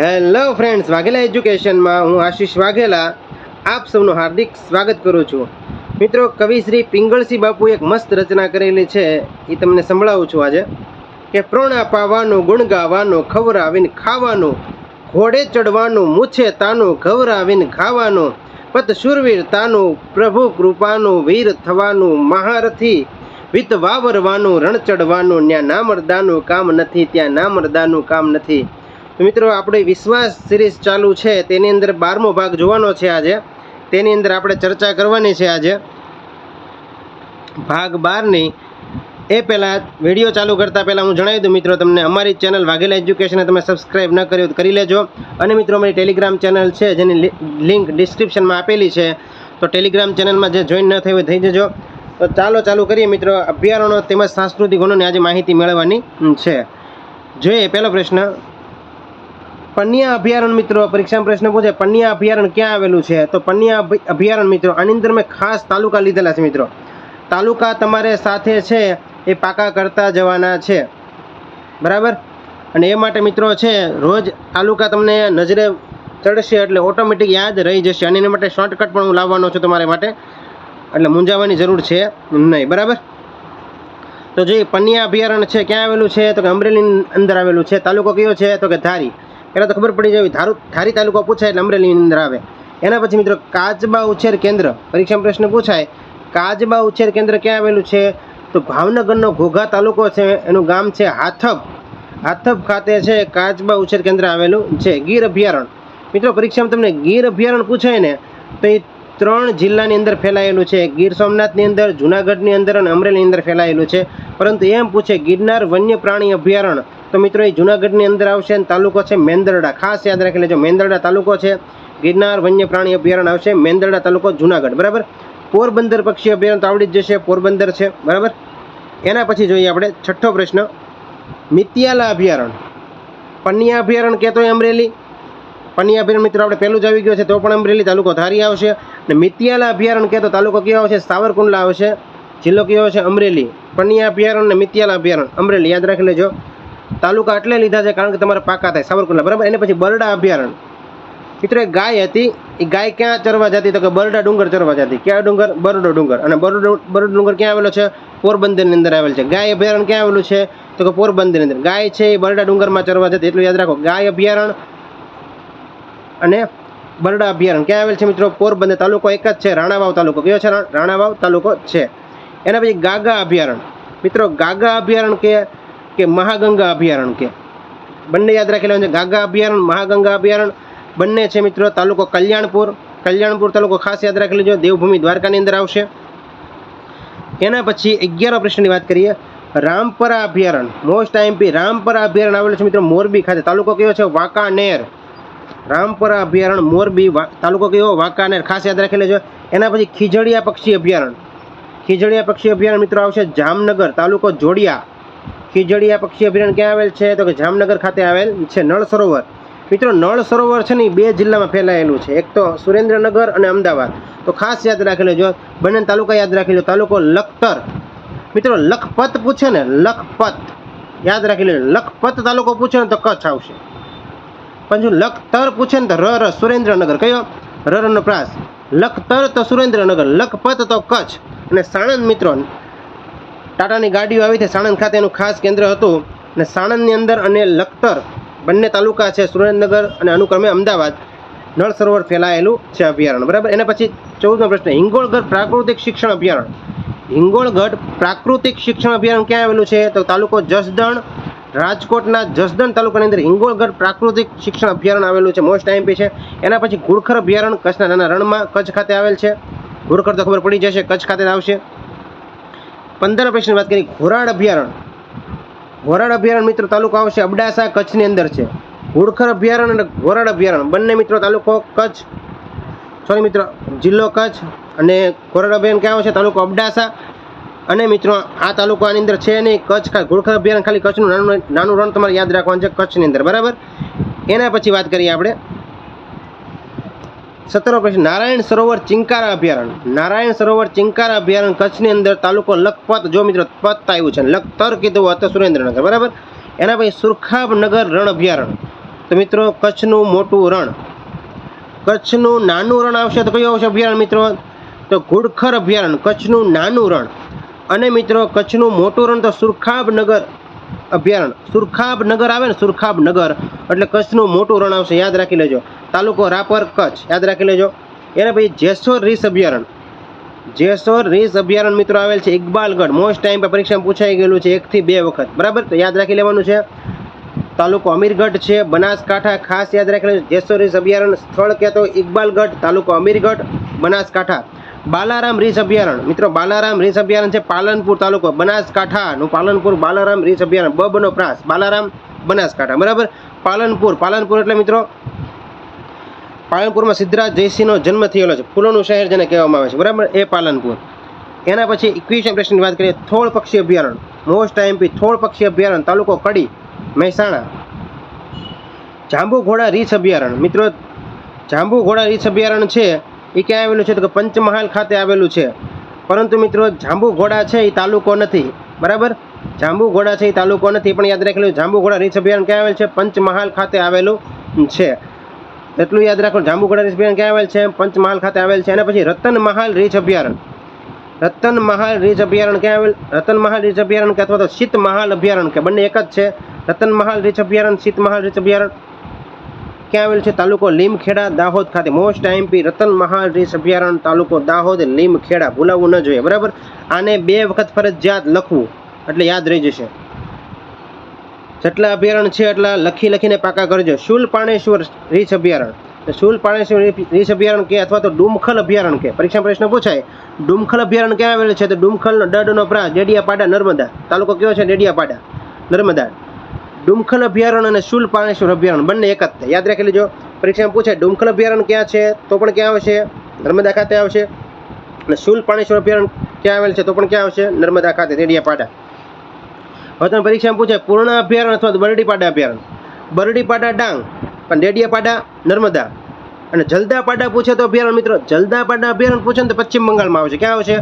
Hello friends Vaghela એજ્યુકેશનમાં હું આશીષ વાઘેલા. આપ સૌનું હાર્દિક સ્વાગત કરું છું. મિત્રો કવિશ્રી પિંગળસિંહ બાપુ એક મસ્ત રચના કરેલી છે. એ તમને સંભળાવું છું આજે. કે પ્રોણા પાવાનું ગુણ ગાવાનું ખવરાવીને ખાવાનું, ઘોડે ચડવાનું મૂછે તાનું ઘવરાવીને ખાવાનું પત શુરવીર તાનું, પ્રભુ કૃપાનું, વીર થવાનું, મહારથી વિત વાવરવાનું રણ ચડવાનું ત્યાં નામરદાનું કામ નથી, ત્યાં નામરદાનું કામ નથી. તો મિત્રો, આપણે વિશ્વાસ સિરીઝ ચાલુ છે. તેની અંદર બારમો ભાગ જોવાનો છે આજે. તેની અંદર આપણે ચર્ચા કરવાની છે આજે. ભાગ બારની એ પહેલાં વીડિયો ચાલુ કરતાં પહેલાં હું જણાવી દઉં મિત્રો તમને, અમારી ચેનલ વાઘેલા એજ્યુકેશનને તમે સબસ્ક્રાઈબ ન કર્યું કરી લેજો. અને મિત્રો, અમારી ટેલિગ્રામ ચેનલ છે, જેની લિંક ડિસ્ક્રિપ્શનમાં આપેલી છે, તો ટેલિગ્રામ ચેનલમાં જે જોઈન ન થયું થઈ જજો. તો ચાલો, ચાલુ કરીએ મિત્રો. અભયારણ્યો તેમજ સાંસ્કૃતિક ગુણોની આજે માહિતી મેળવવાની છે. જોઈએ, પહેલો પ્રશ્ન. પન્યા અભયારણ્ય મિત્રો, પરીક્ષામાં પ્રશ્ન પૂછે, પન્યા અભયારણ્ય ક્યાં આવેલું છે? તો પન્યા અભ- અભયારણ્ય મિત્રો આની અંદર મેં ખાસ તાલુકા લીધેલા છે મિત્રો. તાલુકા તમારે સાથે છે, એ પાકા કરતા જવાના છે. બરાબર? અને એ માટે મિત્રો છે, રોજ તાલુકા તમને નજરે ચડશે એટલે ઓટોમેટિક યાદ રહી જશે. અને એના માટે શોર્ટકટ પણ હું લાવવાનો છું તમારા માટે. એટલે મૂંઝાવાની જરૂર છે નહીં. બરાબર? તો જે પન્યા અભયારણ્ય છે, ક્યાં આવેલું છે? તો કે અમરેલીની અંદર આવેલું છે. તાલુકો કયો છે? તો કે ધારી. પહેલાં તો ખબર પડી જાય ધારું ધારી તાલુકો પૂછાય એટલે અમરેલીની અંદર આવે. એના પછી મિત્રો કાચબા ઉછેર કેન્દ્ર, પરીક્ષા પ્રશ્ન પૂછાય. કાચબા ઉછેર કેન્દ્ર ક્યાં આવેલું છે? તો ભાવનગરનો ઘોઘા તાલુકો છે, એનું ગામ છે હાથબ. હાથબ ખાતે છે કાચબા ઉછેર કેન્દ્ર આવેલું છે, ગીર અભયારણ્ય મિત્રો પરીક્ષામાં તમને ગીર અભયારણ્ય પૂછાય ને, તો એ ત્રણ જિલ્લાની અંદર ફેલાયેલું છે. ગીર સોમનાથની અંદર, જુનાગઢની અંદર અને અમરેલીની અંદર ફેલાયેલું છે. પરંતુ એમ પૂછે, ગિરનાર વન્ય પ્રાણી અભયારણ્ય તો મિત્રો એ જુનાગઢની અંદર આવશે અને તાલુકો છે મેંદરડા. ખાસ યાદ રાખી લેજો મેંદરડા તાલુકો છે, ગિરનાર વન્ય પ્રાણી અભયારણ્ય આવશે, મેંદરડા તાલુકો જુનાગઢ. બરાબર? પોરબંદર પક્ષી અભયારણ્ય તો આવડી જ જશે, પોરબંદર છે. બરાબર? એના પછી જોઈએ આપણે છઠ્ઠો પ્રશ્ન. મિતિયાલા અભયારણ્ય. પન્યા અભયારણ્ય કહેતો અમરેલી? પન્યા અભયારણ્ય મિત્રો આપણે પહેલું જ આવી ગયો છે, તો પણ અમરેલી તાલુકો ધારી આવશે. અને મિતિયાલા અભયારણ્ય કહેતો તાલુકો કયો આવશે? સાવરકુંડલા આવશે. જિલ્લો કયો આવશે અમરેલી. પન્યા અભયારણ્ય અને મિતિયાલા અભયારણ્ય. અમરેલી. યાદ રાખી લેજો. તાલુકા એટલે લીધા છે કારણ કે તમારે પાકા થાય, સાવરકુંડલા, બરાબર? એને પછી બરડા અભયારણ્ય મિત્રો, એક ગાય હતી, એ ગાય ક્યાં ચરવા જતી? તો કે બરડા ડુંગર ચરવા જતી. ક્યાં ડુંગર? બરડો ડુંગર. અને બરડો બરડો ડુંગર ક્યાં આવેલો છે? પોરબંદરની અંદર આવેલ છે. ગાય અભયારણ્ય ક્યાં આવેલું છે? તો કે પોરબંદરની અંદર. ગાય છે એ બરડા ડુંગરમાં ચરવા જતી, એટલું યાદ રાખો. ગાય અભયારણ્ય અને બરડા અભયારણ્ય ક્યાં આવેલ છે મિત્રો? પોરબંદર તાલુકો એક જ છે, રાણાવાવ તાલુકો. કયો છે? રાણાવાવ તાલુકો છે. એના પછી ગાગા અભયારણ્ય મિત્રો, ગાગા અભયારણ્ય કે કે મહાગંગા અભયારણ્ય કે? બંને યાદ રાખેલા છે. ગાગા અભયારણ્ય મહાગંગા અભયારણ્ય બંને છે મિત્રો. તાલુકો કલ્યાણપુર કલ્યાણપુર તાલુકો ખાસ યાદ રાખી લેજો દેવભૂમિ દ્વારકાની અંદર આવશે. એના પછી અગિયારો પ્રશ્નની વાત કરીએ. રામપરા અભયારણ્ય મોસ્ટ આઈએમપી રામપરા અભયારણ્ય આવેલું છે મિત્રો મોરબી ખાતે. તાલુકો કયો છે? વાંકાનેર. રામપરા અભયારણ્ય મોરબી તાલુકો કયો? વાંકાનેર. ખાસ યાદ રાખી લેજો એના પછી ખીજડીયા પક્ષી અભયારણ્ય ખીજડીયા પક્ષી અભયારણ્ય મિત્રો આવશે જામનગર. તાલુકો જોડિયા. ખીજડીયા પક્ષી અભયારણ્ય ક્યાં આવેલ છે? તો કે જામનગર ખાતે આવેલ છે નળ સરોવર. મિત્રો, નળ સરોવર છે ને બે જિલ્લામાં ફેલાયેલું છે. એક તો સુરેન્દ્રનગર અને અમદાવાદ. તો ખાસ યાદ રાખી લેજો બંને તાલુકા યાદ રાખી લો તાલુકો લખતર. મિત્રો, લખપત પૂછે ને લખપત. યાદ રાખી લેજો લખપત તાલુકો પૂછે ને તો કચ્છ આવશે. પણ જો લખતર પૂછે ને તો ર ર, સુરેન્દ્રનગર. કયો? ર ર નો પ્રાસ. લખતર તો સુરેન્દ્રનગર, લખપત તો કચ્છ. અને સાણંદ મિત્રો ટાટાની ગાડીઓ આવી હતી સાણંદ ખાતેનું ખાસ કેન્દ્ર હતું. અને સાણંદની અંદર અને લખતર બંને તાલુકા છે, સુરેન્દ્રનગર અને અનુક્રમે અમદાવાદ. નળ સરોવર ફેલાયેલું છે અભયારણ્ય. બરાબર? એના પછી ચૌદમો પ્રશ્ન. હિંગોળગઢ પ્રાકૃતિક શિક્ષણ અભયારણ્ય. હિંગોળગઢ પ્રાકૃતિક શિક્ષણ અભયારણ્ય ક્યાં આવેલું છે? તો તાલુકો જસદણ, રાજકોટના જસદણ તાલુકાની અંદર હિંગોળગઢ પ્રાકૃતિક શિક્ષણ અભયારણ્ય આવેલું છે, મોસ્ટ આઈએમપી છે. એના પછી ઘુડખર અભયારણ્ય કચ્છના નાના રણમાં કચ્છ ખાતે આવેલ છે. ઘુડખર તો ખબર પડી જશે, કચ્છ ખાતે આવશે. પંદર પ્રશ્નની વાત કરી. ઘોરાડ અભયારણ્ય ઘોરાડ અભયારણ્ય મિત્રો તાલુકો આવશે અબડાસા કચ્છની અંદર છે. ઘોડખર અભયારણ્ય અને ઘોરાડ અભયારણ્ય બંને મિત્રો તાલુકો કચ્છ. સોરી મિત્રો, જિલ્લો કચ્છ અને ઘોરાડ અભયારણ્ય ક્યાં આવશે? તાલુકો અબડાસા. અને મિત્રો, આ તાલુકો આની અંદર છે નહીં, કચ્છ ઘોડખર અભયારણ્ય ખાલી કચ્છનું નાનું નાનું રણ તમારે યાદ રાખવાનું છે કચ્છની અંદર. બરાબર? એના પછી વાત કરીએ આપણે. સત્તરો પ્રશ્ન નારાયણ સરોવર ચિંકારા અભયારણ્ય નારાયણ સરોવર ચિંકારા અભયારણ્ય કચ્છની અંદર તાલુકો લખપત. જો મિત્રો પત આવ્યું છે. લખતર કીધું હતું સુરેન્દ્રનગર. બરાબર? એના પછી સુરખાબ નગર રણ અભયારણ્ય તો મિત્રો કચ્છનું મોટું રણ. કચ્છનું નાનું રણ આવશે તો કયું આવશે અભયારણ્ય મિત્રો? તો ઘુડખર અભયારણ્ય કચ્છનું નાનું રણ. અને મિત્રો કચ્છનું મોટું રણ તો સુરખાબનગર. અભયારણ્ય સુરખાબનગર આવે ને સુરખાબનગર એટલે કચ્છનું મોટું રણ આવશે. યાદ રાખી લેજો. તાલુકો રાપર કચ્છ. યાદ રાખી લેજો. એને પછી જેસોર રીસ અભયારણ્ય જેસોર રીસ અભયારણ્ય મિત્રો આવેલ છે ઇકબાલગઢ. મોસ્ટ ટાઈમ પર પરીક્ષામાં પૂછાઈ ગયેલું છે એકથી બે વખત. બરાબર? તો યાદ રાખી લેવાનું છે. તાલુકો અમીરગઢ છે, બનાસકાંઠા ખાસ યાદ રાખી લેજો. જેસોર રીસ અભયારણ્ય સ્થળ કહેતો ઇકબાલગઢ, તાલુકો અમીરગઢ, બનાસકાંઠા. બાલારામ રીસ અભયારણ્ય. મિત્રો, બાલારામ રીસ અભયારણ્ય છે પાલનપુર તાલુકો, બનાસકાંઠાનું પાલનપુર, બાલારામ રીસ અભયારણ્ય, બબનો પ્રાસ બાલારામ બનાસકાંઠા, બરાબર? પાલનપુર પાલનપુર એટલે મિત્રો, પાલનપુરમાં સિદ્ધરાજ જયસિંહનો જન્મ થયેલો છે, ફૂલોનું શહેર જેને કહેવામાં આવે છે, બરાબર? એ પાલનપુર. એના પછી ઇક્વિશન પ્રશ્નની વાત કરીએ, થોળ પક્ષી અભયારણ્ય. મોસ્ટ આઈએમપી થોળ પક્ષી અભયારણ્ય, તાલુકો કડી, મહેસાણા. જાંબુ ઘોડા રીસ અભયારણ્ય. મિત્રો જાંબુ ઘોડા રીસ અભયારણ્ય છે એ ક્યાં આવેલું છે? તો કે પંચમહાલ ખાતે આવેલું છે. પરંતુ મિત્રો જાંબુ ઘોડા છે એ તાલુકો નથી. બરાબર? જાંબુ ઘોડા છે એ તાલુકો નથી, પણ યાદ રાખેલું જાંબુઘોડા જાંબુ ઘોડા અભયારણ્ય ક્યાં આવેલ છે? પંચમહાલ ખાતે આવેલું છે. એટલું યાદ રાખો, જાંબુઘોડા ઘોડા રીછ અભયારણ્ય ક્યાં આવેલ છે? પંચમહાલ ખાતે આવેલ છે. અને પછી રતનમહાલ રીછ અભયારણ્ય રતનમહાલ રીછ અભયારણ્ય ક્યાં આવેલ? રતનમહાલ રીછ કે અથવા તો શીતમહાલ અભયારણ્ય કે, બંને એક જ છે. રતનમહાલ રીછ અભયારણ્ય શીતમહાલ રીછ અભયારણ્ય ક્યાં આવેલ છે તાલુકો લીમખેડા, દાહોદ ખાતે. મોસ્ટ આઈએમપી રતન મહાલ રીસ અભયારણ્ય તાલુકો દાહોદ, લીમખેડા. ભૂલાવવું ન જોઈએ, બરાબર? આને બે વખત ફરજિયાત લખવું, એટલે યાદ રહી જશે. જેટલા અભયારણ્ય છે એટલા લખી લખીને પાકા કરજો. શુલ પાણેશ્વર રીછ અભયારણ્ય શુલ પાણેશ્વર રીછ અભયારણ્ય કે અથવા તો ડુમખલ અભયારણ્ય કે? પરીક્ષા પ્રશ્ન પૂછાય. ડુમખલ અભયારણ્ય ક્યાં આવેલું છે? તો ડુમખલનો ડડનો પ્રા, ડેડિયાપાડા, નર્મદા. તાલુકો કયો છે? ડેડિયાપાડા. નર્મદા. ડુમખલ અભયારણ્ય અને શુલ પાણેશ્વર અભયારણ્ય, બંને એક જ થાય. યાદ રાખી લેજો, પરીક્ષામાં પૂછાય, ડુમખલ અભયારણ્ય ક્યાં છે, તો પણ ક્યાં આવશે? નર્મદા ખાતે આવશે. અને શુલ પાણેશ્વર અભયારણ્ય ક્યાં આવેલ છે, તો પણ ક્યાં આવશે? નર્મદા ખાતે દેડિયાપાડા હવે તમે પરીક્ષામાં પૂછાય, પૂર્ણ અભયારણ્ય અથવા તો બરડીપાડા અભયારણ્ય? બરડીપાડા ડાંગ, પણ ડેડિયાપાડા નર્મદા. અને જલદાપાડા પૂછે તો અભયારણ્ય, મિત્રો, જલદાપાડા અભયારણ્ય પૂછે ને તો પશ્ચિમ બંગાળમાં આવશે. ક્યાં આવશે?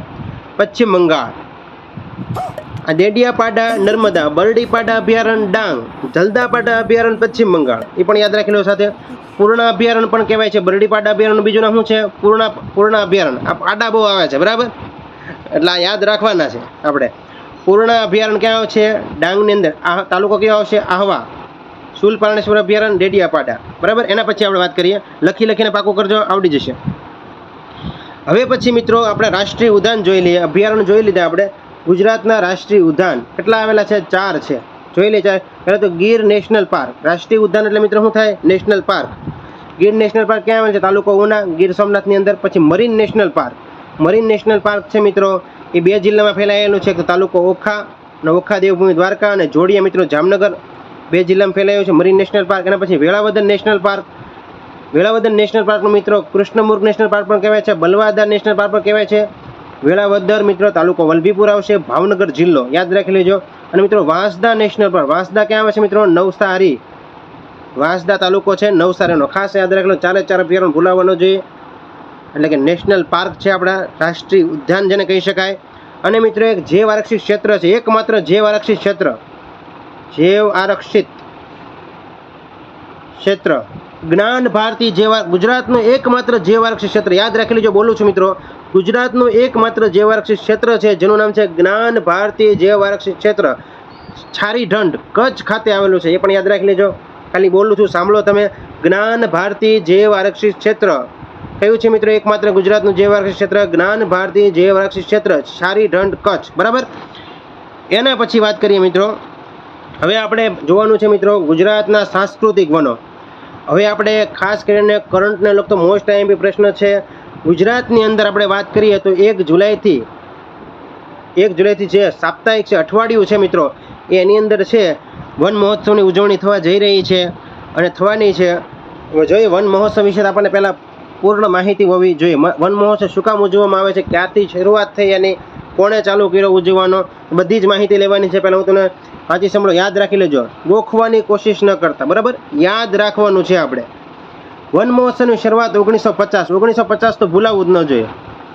પશ્ચિમ બંગાળ. આ ડેડિયાપાડા નર્મદા બરડીપાડા અભયારણ્ય ડાંગ જલદાપાડા અભયારણ્ય પશ્ચિમ બંગાળ. એ પણ યાદ રાખી લો સાથે. પૂર્ણા અભયારણ્ય પણ કહેવાય છે. બરડીપાડા અભયારણ્ય બીજું નામ શું છે? પૂર્ણા પૂર્ણા અભયારણ્ય આ પાડા બહુ આવે છે, બરાબર? એટલે આ યાદ રાખવાના છે આપણે. પૂર્ણા અભયારણ્ય ક્યાં આવે છે? ડાંગની અંદર. આ તાલુકો કયો આવશે? આહવા. શુલ પારણેશ્વર અભયારણ્ય ડેડિયાપાડા બરાબર? એના પછી આપણે વાત કરીએ. લખી લખીને પાકું કરજો, આવડી જશે. હવે પછી મિત્રો આપણે રાષ્ટ્રીય ઉદ્યાન જોઈ લઈએ. અભયારણ્ય જોઈ લીધા આપણે. ગુજરાતના રાષ્ટ્રીય ઉદ્યાન કેટલા આવેલા છે? ચાર છે. જોઈ લે ચાર. પહેલાં તો ગીર નેશનલ પાર્ક. રાષ્ટ્રીય ઉદ્યાન એટલે મિત્રો શું થાય? National park. Gir national park ક્યાં આવેલ છે? તાલુકો ઉના, ગીર સોમનાથની અંદર, પછી marine national park. Marine national park છે મિત્રો, એ બે જિલ્લામાં ફેલાયેલું છે. તાલુકો ઓખા અને ઓખા દેવભૂમિ દ્વારકા અને જોડિયા મિત્રો જામનગર બે જિલ્લામાં ફેલાયું છે મરીન નેશનલ પાર્ક. એના પછી Velavadar national park. Velavadar national પાર્કનો મિત્રો કૃષ્ણમુર્ગ નેશનલ પાર્ક પણ કહેવાય છે. બલવાદર નેશનલ પાર્ક પણ કહેવાય છે. વેળાવદર મિત્રો તાલુકો વલભીપુર આવશે, ભાવનગર જિલ્લો. યાદ રાખી લેજો. અને મિત્રો વાંસદા નેશનલ પર વાંસદા ક્યાં આવે છે મિત્રો? નવસારી. વાંસદા તાલુકો છે નવસારીનો. ખાસ યાદ રાખી ચારે ચાર અભયારણ્ય ભૂલાવવાનો જોઈએ એટલે કે નેશનલ પાર્ક છે આપણા, રાષ્ટ્રીય ઉદ્યાન જેને કહી શકાય. અને મિત્રો એક જૈવ આરક્ષિત ક્ષેત્ર છે. એકમાત્ર જૈવ આરક્ષિત ક્ષેત્ર. જૈવ આરક્ષિત ક્ષેત્ર. જ્ઞાન ભારતી જેવા ગુજરાતનું એકમાત્ર જૈવ આરક્ષિત ક્ષેત્ર. યાદ રાખી લેજો, બોલું છું મિત્રો. ગુજરાતનું એકમાત્ર જૈવારક્ષિત ક્ષેત્ર છે, જેનું નામ છે જ્ઞાન ભારતી જૈવારક્ષિત ક્ષેત્ર. છારી ઢંઢ કચ્છ ખાતે આવેલું છે, એ પણ યાદ રાખી લેજો. ખાલી બોલું છું, સાંભળો તમે. જ્ઞાન ભારતી જૈવ આરક્ષિત ક્ષેત્ર. કયું છે મિત્રો એકમાત્ર ગુજરાતનું જૈવ આરક્ષિત ક્ષેત્ર? જ્ઞાન ભારતી જૈવ આરક્ષિત ક્ષેત્ર છારી ઢંઢ કચ્છ. બરાબર? એના પછી વાત કરીએ મિત્રો. હવે આપણે જોવાનું છે મિત્રો ગુજરાતના સાંસ્કૃતિક વનો. હવે આપણે ખાસ કરીને કરંટને લગતો મોસ્ટ આઈએમપી પ્રશ્ન છે. ગુજરાતની અંદર આપણે વાત કરીએ તો એક જુલાઈથી એક જુલાઈથી જે સાપ્તાહિક છે, અઠવાડિયું છે મિત્રો, એની અંદર છે, વન મહોત્સવની ઉજવણી થવા જઈ રહી છે અને થવાની છે જોઈએ વન મહોત્સવ વિશે આપણને પહેલાં પૂર્ણ માહિતી હોવી જોઈએ. વન મહોત્સવ શું કામ ઉજવવામાં આવે છે, ક્યાંથી શરૂઆત થઈ એની કોણે ચાલુ કર્યો ઉજવવાનો, બધી જ માહિતી લેવાની છે. પહેલાં હું તમને વાંચી સાંભળો, યાદ રાખી લેજો. ગોખવાની કોશિશ ન કરતા, બરાબર? યાદ રાખવાનું છે આપણે. વન મહોત્સવની શરૂઆત ઓગણીસો પચાસ ઓગણીસો પચાસ તો ભૂલાવવું જ ન જોઈએ.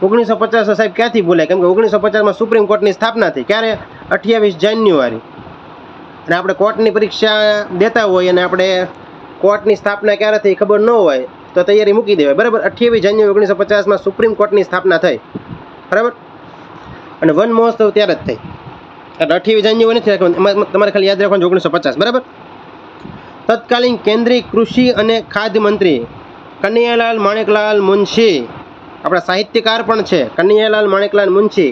ઓગણીસો પચાસ સાહેબ ક્યાંથી ભૂલાય? કેમ કે ઓગણીસો પચાસમાં સુપ્રીમ કોર્ટની સ્થાપના થઈ. ક્યારે? અઠ્યાવીસ જાન્યુઆરી. અને આપણે કોર્ટની પરીક્ષા દેતા હોય અને આપણે કોર્ટની સ્થાપના ક્યારે થઈ ખબર ન હોય, તો તૈયારી મૂકી દેવાય. બરાબર? અઠ્યાવીસ જાન્યુઆરી ઓગણીસો પચાસમાં સુપ્રીમ કોર્ટની સ્થાપના થઈ. બરાબર? અને વન મહોત્સવ ત્યારે જ થઈ. એટલે અઠ્યાવીસ જાન્યુઆરી નથી રાખવાનું. તમારે ખાલી યાદ રાખવાનું ઓગણીસો પચાસ બરાબર? તત્કાલીન કેન્દ્રીય કૃષિ અને ખાદ્ય મંત્રી કનૈયાલાલ માણેકલાલ મુનશી, આપણા સાહિત્યકાર પણ છે, કનૈયાલાલ માણેકલાલ મુનશી,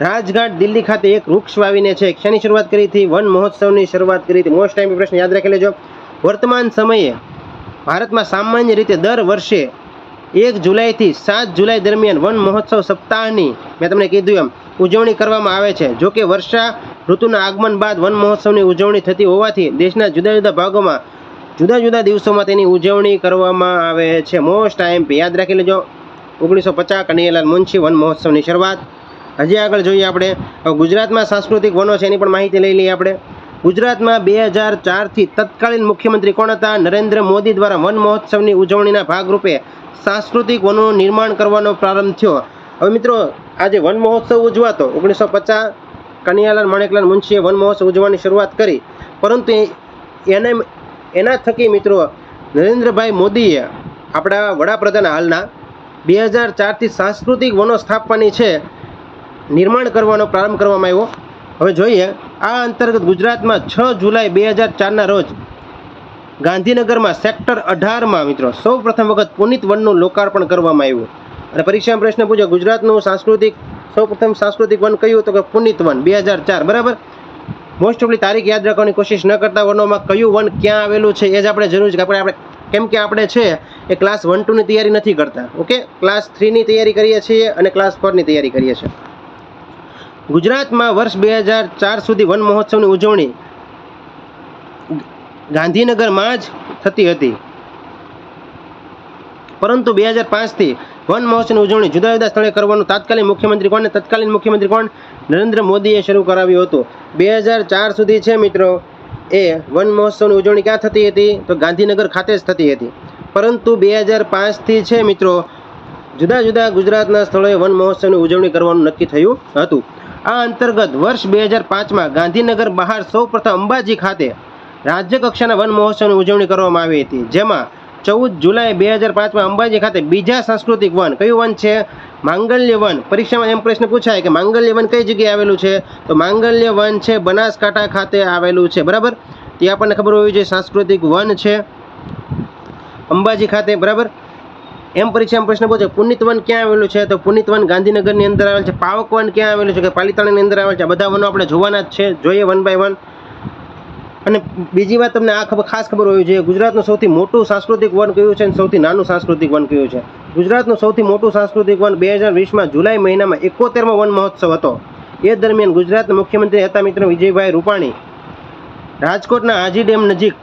રાજઘાટ દિલ્હી ખાતે એક વૃક્ષ વાવીને છે, શેની શરૂઆત કરી હતી? વન મહોત્સવની શરૂઆત કરી હતી. મોસ્ટ ટાઈમ પ્રશ્ન યાદ રાખી લેજો. વર્તમાન સમયે ભારતમાં સામાન્ય રીતે દર વર્ષે એક જુલાઈથી સાત જુલાઈ દરમિયાન વન મહોત્સવ સપ્તાહની મેં તમને કીધું એમ ઉજવણી કરવામાં આવે છે. જો કે વર્ષા ઋતુના આગમન બાદ વન મહોત્સવની ઉજવણી થતી હોવાથી દેશના જુદા જુદા ભાગોમાં જુદા જુદા દિવસોમાં તેની ઉજવણી કરવામાં આવે છે. મોસ્ટ ટાઈમ યાદ રાખી લેજો. ઓગણીસો પચાસ કનૈયાલાલ મુનશી વન મહોત્સવની શરૂઆત. હજી આગળ જોઈએ આપણે. ગુજરાતમાં સાંસ્કૃતિક વનો છે એની પણ માહિતી લઈ લઈએ આપણે. ગુજરાતમાં બે હજાર ચારથી તત્કાલીન મુખ્યમંત્રી કોણ હતા? નરેન્દ્ર મોદી દ્વારા વન મહોત્સવની ઉજવણીના ભાગરૂપે સાંસ્કૃતિક વનોનું નિર્માણ કરવાનો પ્રારંભ થયો. હવે મિત્રો, આજે વન મહોત્સવ ઉજવાતો. ઓગણીસો પચાસ કનૈયાલાલ માણેકલાલ મુનશીએ વન મહોત્સવ ઉજવવાની શરૂઆત કરી. પરંતુ એને એના થકી મિત્રો, નરેન્દ્રભાઈ મોદીએ આપણા વડાપ્રધાન હાલના બે હજાર ચારથી સાંસ્કૃતિક વનો સ્થાપવાની છે, નિર્માણ કરવાનો પ્રારંભ કરવામાં આવ્યો. હવે જોઈએ, આ અંતર્ગત ગુજરાતમાં છ જુલાઈ બે હજાર ચારના રોજ ગાંધીનગરમાં સેક્ટર અઢારમાં મિત્રો, સૌ પ્રથમ વખત પુનિત વનનું લોકાર્પણ કરવામાં આવ્યું. અને પરીક્ષામાં પ્રશ્ન પૂછ્યો, ગુજરાતનું સાંસ્કૃતિક, સૌ પ્રથમ સાંસ્કૃતિક વન કયું તો કે પુનિત વન? બે હજાર ચાર, બરાબર? મોસ્ટ ઓફલી તારીખ યાદ રાખવાની કોશિશ ન કરતા વનોમાં કયું વન ક્યાં આવેલું છે એ જ આપણે જરૂર છે, કે આપણે આપણે કેમ કે આપણે છે એ ક્લાસ વન ટુની તૈયારી નથી કરતા ઓકે ક્લાસ થ્રીની તૈયારી કરીએ છીએ અને ક્લાસ ફોરની તૈયારી કરીએ છીએ. ગુજરાતમાં વર્ષ બે હજાર ચાર સુધી વન મહોત્સવની ઉજવણી ગાંધીનગરમાં જ થતી હતી. પરંતુ બે હજાર પાંચથી વન મહોત્સવની ઉજવણી જુદા જુદા સ્થળે કરવાનું તાત્કાલિક મુખ્યમંત્રી કોણ તત્કાલીન મુખ્યમંત્રી કોણ નરેન્દ્ર મોદીએ શરૂ કરાવ્યું હતું. બે હજાર ચાર સુધી છે મિત્રો, એ વન મહોત્સવની ઉજવણી ક્યાં થતી હતી? તો ગાંધીનગર ખાતે જ થતી હતી. પરંતુ બે હજાર પાંચથી છે મિત્રો, જુદા જુદા ગુજરાતના સ્થળોએ વન મહોત્સવની ઉજવણી કરવાનું નક્કી થયું હતું. આ અંતર્ગત વર્ષ બે હજાર પાંચમાં ગાંધીનગર બહાર સૌપ્રથમ અંબાજી ખાતે રાજ્ય કક્ષાના વન મહોત્સવની ઉજવણી કરવામાં આવી હતી. જેમાં ચૌદ જુલાઈ બે હજાર પાંચમાં અંબાજી ખાતે બીજા સાંસ્કૃતિક વન કયું વન છે? માંગલ્ય વન. પરીક્ષામાં એમ પ્રશ્ન પૂછાય કે માંગલ્ય વન કઈ જગ્યાએ આવેલું છે? તો માંગલ્ય વન છે બનાસકાંઠા ખાતે આવેલું છે. બરાબર? તે આપણને ખબર હોવી જોઈએ સાંસ્કૃતિક વન છે અંબાજી ખાતે. બરાબર? એમ પરીક્ષામાં પ્રશ્ન પૂછે, પુનિત વન ક્યાં આવેલું છે? તો પુનિત વન ગાંધીનગરની અંદર આવેલ છે, પાવક વન ક્યાં આવેલું છે? કે પાલિતાણાની અંદર આવેલ છે. બધા વનો આપણે જોવાના જ છે. જોઈએ વન બાય વન. અને બીજી વાત તમને આ ખબર, ખાસ ખબર હોવી જોઈએ, ગુજરાતનું સૌથી મોટું સાંસ્કૃતિક વન કયું છે અને સૌથી નાનું સાંસ્કૃતિક વન કયું છે? ગુજરાતનું સૌથી મોટું સાંસ્કૃતિક વન બે હજાર વીસમાં જુલાઈ મહિનામાં એકોતેરમો વન મહોત્સવ હતો. એ દરમિયાન ગુજરાતના મુખ્યમંત્રી હતા મિત્ર વિજયભાઈ રૂપાણી. રાજકોટના હાજી ડેમ નજીક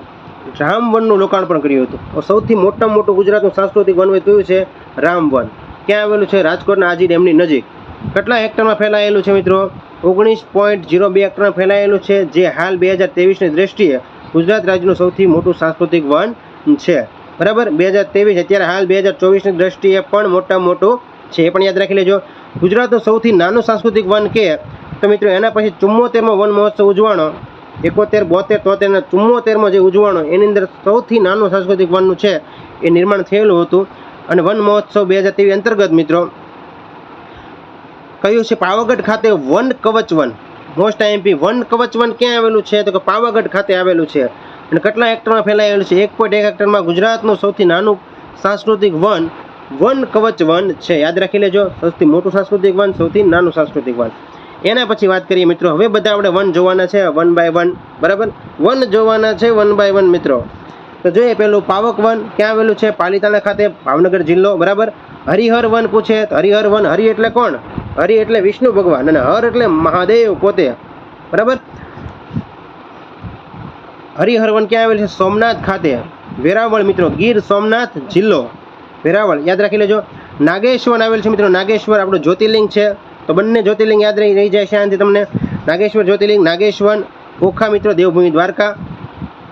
રામવનનું લોકાર્પણ કર્યું હતું. સૌથી મોટામાં મોટું ગુજરાતનું સાંસ્કૃતિક વન કયું છે? રામવન. ક્યાં આવેલું છે? રાજકોટના આજી ડેમની નજીક. કેટલા હેક્ટરમાં ફેલાયેલું છે મિત્રો? ઓગણીસ પોઈન્ટ જીરો બે હેક્ટરમાં ફેલાયેલું છે, જે હાલ બે હજાર ત્રેવીસની દ્રષ્ટિએ ગુજરાત રાજ્યનું સૌથી મોટું સાંસ્કૃતિક વન છે. બરાબર? બે હજાર ત્રેવીસ અત્યારે હાલ બે હજાર ચોવીસની દ્રષ્ટિએ પણ મોટામાં મોટું છે. એ પણ યાદ રાખી લેજો. ગુજરાતનું સૌથી નાનું સાંસ્કૃતિક વન કે? તો મિત્રો, એના પછી ચુમ્મોતેરમો વન મહોત્સવ ઉજવાણો એકોતેર, બોતેર, તોતેર અને ચુમ્મોતેરમાં જે ઉજવણો, એની અંદર સૌથી નાનું સાંસ્કૃતિક વનનું છે, એ નિર્માણ થયેલું હતું. અને વન મહોત્સવ બે હજાર ત્રેવીસ અંતર્ગત, મિત્રો, કહ્યું છે પાવાગઢ ખાતે વન કવચ વન મોસ્ટ આઈએમપી વન કવચ વન ક્યાં આવેલું છે? તો કે પાવાગઢ ખાતે આવેલું છે. અને કેટલા હેક્ટરમાં ફેલાયેલું છે? એક પોઈન્ટ એક હેક્ટરમાં ગુજરાતનું સૌથી નાનું સાંસ્કૃતિક વન વન કવચ વન છે. યાદ રાખી લેજો, સૌથી મોટું સાંસ્કૃતિક વન, સૌથી નાનું સાંસ્કૃતિક વન. એના પછી વાત કરીએ મિત્રો. હવે બધા આપણે વન જોવાના છે વન બાય વન બરાબર? વન જોવાના છે વન બાય વન મિત્રો. તો જોઈએ પેલું પાવક વન ક્યાં આવેલું છે? પાલિતાણા ખાતે, ભાવનગર જિલ્લો. બરાબર? હરિહર વન પૂછે. હરિહર વન હરિ એટલે કોણ? હરિ એટલે વિષ્ણુ ભગવાન અને હર એટલે મહાદેવ પોતે. બરાબર? હરિહર વન ક્યાં આવેલું છે? સોમનાથ ખાતે. વેરાવળ મિત્રો. ગીર સોમનાથ જિલ્લો. વેરાવળ. યાદ રાખી લેજો. નાગેશ્વર આવેલ છે મિત્રો. નાગેશ્વર આપણું જ્યોતિર્લિંગ છે. તો બંને જ્યોતિર્લિંગ યાદ રહી રહી જાય આનાથી તમને. નાગેશ્વર જ્યોતિર્લિંગ, નાગેશ્વર, ઓખા મિત્રો, દેવભૂમિ દ્વારકા.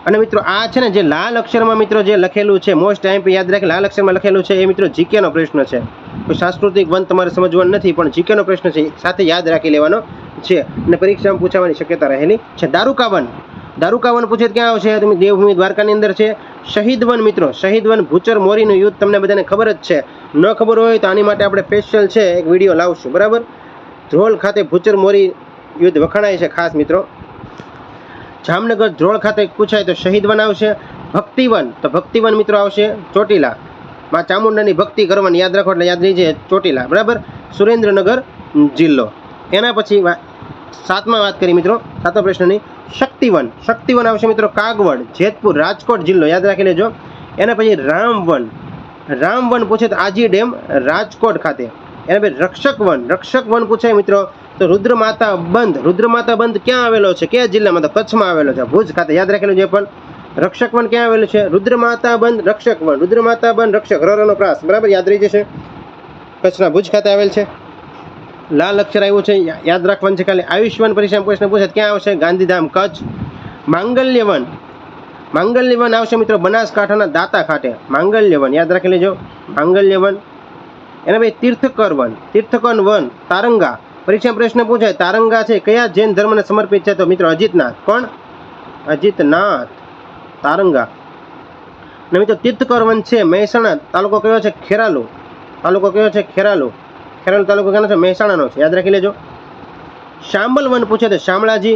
અને મિત્રો, આ છે ને જે લાલ અક્ષરમાં મિત્રો જે લખેલું છે મોસ્ટ ટાઈમ યાદ રાખે, લાલ અક્ષરમાં લખેલું છે એ મિત્રો જીકેનો પ્રશ્ન છે. કોઈ સાંસ્કૃતિક વન તમારે સમજવાનું નથી, પણ જીકેનો પ્રશ્ન છે સાથે યાદ રાખી લેવાનો છે. અને પરીક્ષામાં પૂછાવાની શક્યતા રહેલી છે. દારૂકાવન. દારૂકાવન પૂછે ક્યાં આવશે? તમે દેવભૂમિ દ્વારકાની અંદર છે. શહીદ વન મિત્રો શહીદ વન ભૂચર મોરીનું યુદ્ધ તમને બધાને ખબર જ છે. ન ખબર હોય તો આની માટે આપણે સ્પેશિયલ છે, એક વીડિયો લાવશું. બરાબર? ધ્રોલ ખાતે ભૂચર મોરી યુદ્ધ વખણાય છે ખાસ મિત્રો. જામનગર ધ્રોળ ખાતે પૂછાય તો શહીદ વન આવશે, ભક્તિવન, તો ભક્તિવન મિત્રો આવશે ચોટીલા. માં ચામુંડાની ભક્તિ કરવાની યાદ રાખો એટલે યાદ રહી છે ચોટીલા. બરાબર? સુરેન્દ્રનગર જિલ્લો. એના પછી સાતમા વાત કરી મિત્રો, સાતમા પ્રશ્નની. શક્તિવન. શક્તિવન આવશે મિત્રો કાગવડ, જેતપુર, રાજકોટ જિલ્લો. યાદ રાખી લેજો. એના પછી રામવન. રામવન પૂછે તો આજી ડેમ રાજકોટ ખાતે. એના બે રક્ષક વન રક્ષક વન પૂછાય મિત્રો. તો રુદ્રમાતા બંધ રુદ્રમાતા બંધ ક્યાં આવેલો છે? કયા જિલ્લામાં? તો કચ્છમાં આવેલો છે. ભુજ ખાતે યાદ રાખેલું છે પણ. રક્ષક વન ક્યાં આવેલું છે? રુદ્રમાતા બંધ, રક્ષક વન. રુદ્રમાતા બંધ, રક્ષક. રરનો પ્રાસ. બરાબર? યાદ રહી જશે. કચ્છના ભુજ ખાતે આવેલ છે. લાલ અક્ષર આવ્યું છે. યાદ રાખવાનું છે ખાલી. આયુષ્યમાન પરીક્ષા પ્રશ્ન પૂછે ક્યાં આવશે? ગાંધીધામ, કચ્છ. માંગલ્યવન માંગલ્યવન આવશે મિત્રો બનાસકાંઠાના દાતા ખાતે. માંગલ્યવન યાદ રાખી લેજો. માંગલ્ય વન. એના ભાઈ તીર્થકર વન. તીર્થકર વન, તારંગા. પરીક્ષા પ્રશ્ન પૂછાય, તારંગા છે, કયા જૈન ધર્મને સમર્પિત છે? તો મિત્રો અજીતનાથ. કોણ? અજીતનાથ. તારંગા. અને મિત્રો તીર્થકર વન છે, મહેસાણા તાલુકો કયો છે? ખેરાલુ. તાલુકો કયો છે? ખેરાલુ. ખેરાલુ તાલુકો કયો છે? મહેસાણાનો છે. યાદ રાખી લેજો. શાંબલ વન પૂછે તો શામળાજી,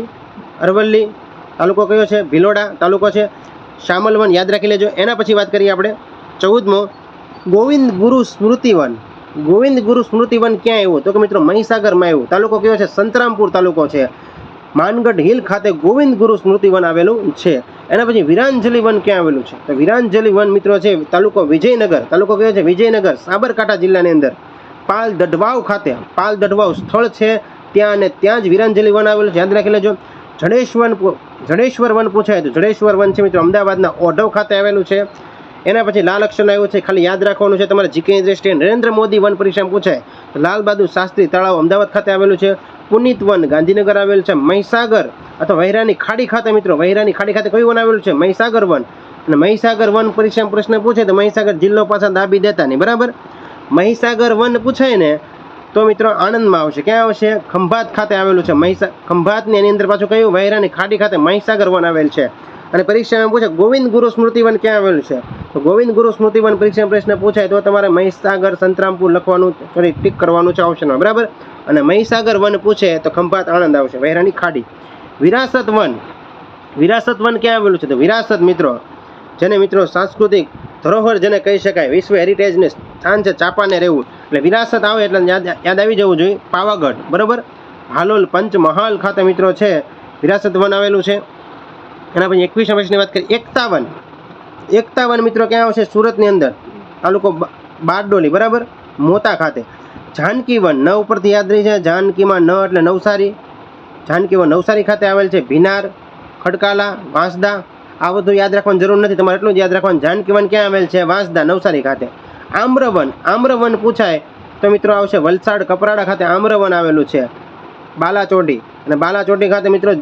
અરવલ્લી. તાલુકો કયો છે? ભિલોડા તાલુકો છે. શામલ વન યાદ રાખી લેજો. એના પછી વાત કરીએ આપણે ચૌદમો. ગોવિંદ ગુરુ સ્મૃતિ વન. ગોવિંદ ગુરુ સ્મૃતિ વન ક્યાં આવ્યું? તો કે મિત્રો મહીસાગરમાં આવ્યું. તાલુકો કયો છે? સંતરામપુર તાલુકો છે. માનગઢ હિલ ખાતે ગોવિંદ ગુરુ સ્મૃતિ વન આવેલું છે. એના પછી વિરાંજલી વન ક્યાં આવેલું છે? તો વિરાંજલી વન મિત્રો છે, તાલુકો વિજયનગર. તાલુકો કયો છે? વિજયનગર, સાબરકાંઠા જિલ્લાની અંદર. પાલ દઢવાવ ખાતે. પાલ દઢવાવ સ્થળ છે. ત્યાં અને ત્યાં જ વિરાંજલી વન આવેલું છે. યાદ રાખી લેજો. જડેશ્વર જડેશ્વર વન પૂછાય તો જડેશ્વર વન છે મિત્રો, અમદાવાદના ઓઢવ ખાતે આવેલું છે. એના પછી લાલ અક્ષરનું આવ્યું છે, ખાલી યાદ રાખવાનું છે. તમારે જીકેની દ્રષ્ટિએ નરેન્દ્ર મોદી વન પરીક્ષામાં પૂછાય તો લાલ બહાદુર શાસ્ત્રી તળાવ અમદાવાદ ખાતે આવેલું છે. પુનિત વન ગાંધીનગર આવેલું છે, મહીસાગર અથવા વહેરાની ખાડી ખાતે મિત્રો વહેરાની ખાડી ખાતે કયું વન આવેલું છે? મહીસાગર વન. અને મહીસાગર વન પરીક્ષામાં પ્રશ્ન પૂછે, તો મહીસાગર જિલ્લો પાછા દાબી દેતા નહીં, બરાબર? મહીસાગર વન પૂછાય ને, તો મિત્રો આણંદમાં આવશે. ક્યાં આવશે? ખંભાત ખાતે આવેલું છે, મહીસા, ખંભાતની એની અંદર પાછું કયું? વહેરાની ખાડી ખાતે મહીસાગર વન આવેલ છે. અને પરીક્ષામાં પૂછે, ગોવિંદ ગુરુ સ્મૃતિ વન ક્યાં આવેલું છે? તો ગોવિંદ ગુરુ સ્મૃતિવન પરીક્ષા પ્રશ્ન પૂછાય તો તમારે મહીસાગર, સંતરામપુર લખવાનું સોરી ટીક કરવાનું છે ઓપ્શનમાં બરાબર? અને મહીસાગર વન પૂછે તો ખંભાત આણંદ આવશે વહેરાની ખાડી. વિરાસત વન. વિરાસત વન ક્યાં આવેલું છે? તો વિરાસત મિત્રો, જેને મિત્રો સાંસ્કૃતિક ધરોહર જેને કહી શકાય, વિશ્વ હેરિટેજને સ્થાન છે ચાપાને રહેવું. એટલે વિરાસત આવે એટલે યાદ યાદ આવી જવું જોઈએ. પાવાગઢ, બરાબર? હાલોલ પંચમહાલ ખાતે મિત્રો છે, વિરાસત વન આવેલું છે. એના પછી એકવીસ વર્ષની વાત કરીએ. એકતાવન. એકતાવન મિત્રો ક્યાં આવશે? સુરતની અંદર. આ લોકો બારડોલી, બરાબર? મોતા ખાતે. જાનકી વન. ન ઉપરથી યાદ રહી છે જાનકીમાં ન એટલે નવસારી. જાનકી વન નવસારી ખાતે આવેલ છે ભીનાર, ખડકાલા, વાંસદા. આ બધું યાદ રાખવાની જરૂર નથી. તમારે એટલું જ યાદ રાખવાનું. જાનકી વન ક્યાં આવેલ છે? વાંસદા, નવસારી ખાતે. આમ્રવન. આમ્રવન પૂછાય. તો મિત્રો આવશે વલસાડ કપરાડા ખાતે આમ્રવન આવેલું છે. બાલાચોટી. અને બાલાચોટી ખાતે મિત્રો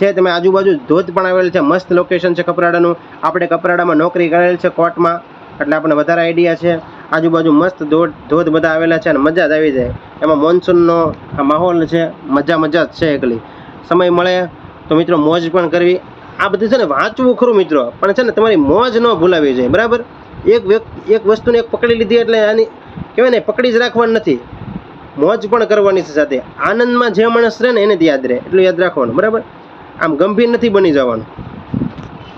છે, તમે આજુબાજુ ધોધ પણ આવેલ છે, મસ્ત લોકેશન છે કપરાડાનું. આપણે કપરાડામાં નોકરી કરેલ છે કોર્ટમાં, એટલે આપણને વધારે આઈડિયા છે. આજુબાજુ મસ્ત ધોધ ધોધ બધા આવેલા છે અને મજા જ આવી જાય. એમાં મોન્સૂનનો આ માહોલ છે, મજા મજા જ છે એકલી. સમય મળે તો મિત્રો મોજ પણ કરવી. આ બધું છે ને વાંચવું ખરું મિત્રો, પણ છે ને તમારી મોજ ન ભૂલાવી જોઈએ, બરાબર? એક વ્યક્તિ, એક વસ્તુને એક પકડી લીધી એટલે આની, કહેવાય ને, પકડી જ રાખવાની નથી. મોજ પણ કરવાની છે સાથે. આનંદમાં જે માણસ રહે ને એને જ યાદ રહે, એટલું યાદ રાખવાનું, બરાબર? આમ ગંભીર નથી બની જવાનું.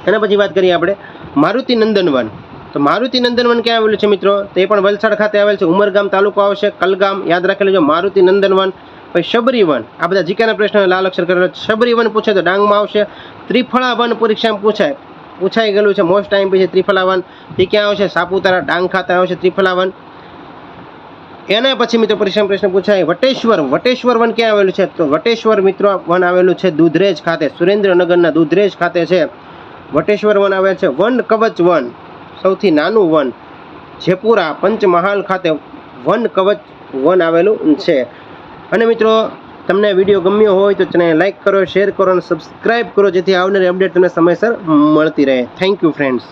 એના પછી વાત કરીએ આપણે મારુતિ નંદનવન. તો મારુતિ નંદનવન ક્યાં આવેલું છે મિત્રો? તો એ પણ વલસાડ ખાતે આવેલ છે. ઉમરગામ તાલુકો આવશે. કલગામ, યાદ રાખી લેજો મારુતિ નંદનવન. પછી શબરીવન. આ બધા જીકેના પ્રશ્ન લાલ અક્ષર કરેલો શબરીવન પૂછે તો ડાંગમાં આવશે. ત્રિફળા વન પરીક્ષામાં પૂછાય. પૂછાઈ ગયેલું છે. મોસ્ટ ટાઈમ પછી ત્રિફળા વન તે ક્યાં આવશે? સાપુતારા, ડાંગ ખાતે આવશે ત્રિફળા વન એના પછી મિત્રો પરીક્ષા પ્રશ્ન પૂછાય, વટેશ્વર વટેશ્વર વન ક્યાં આવેલું છે? તો વટેશ્વર મિત્રો વન આવેલું છે દૂધરેજ ખાતે, સુરેન્દ્રનગરના દૂધરેજ ખાતે છે. વટેશ્વર વન આવેલ છે વન કવચ વન, સૌથી નાનું વન. જેપુરા પંચમહાલ ખાતે વન કવચ વન આવેલું છે. અને મિત્રો, તમને વીડિયો ગમ્યો હોય તો ચેનલ લાઈક કરો, શેર કરો અને સબસ્ક્રાઈબ કરો, જેથી આવનારી અપડેટ તમને સમયસર મળતી રહે. Thank you, friends.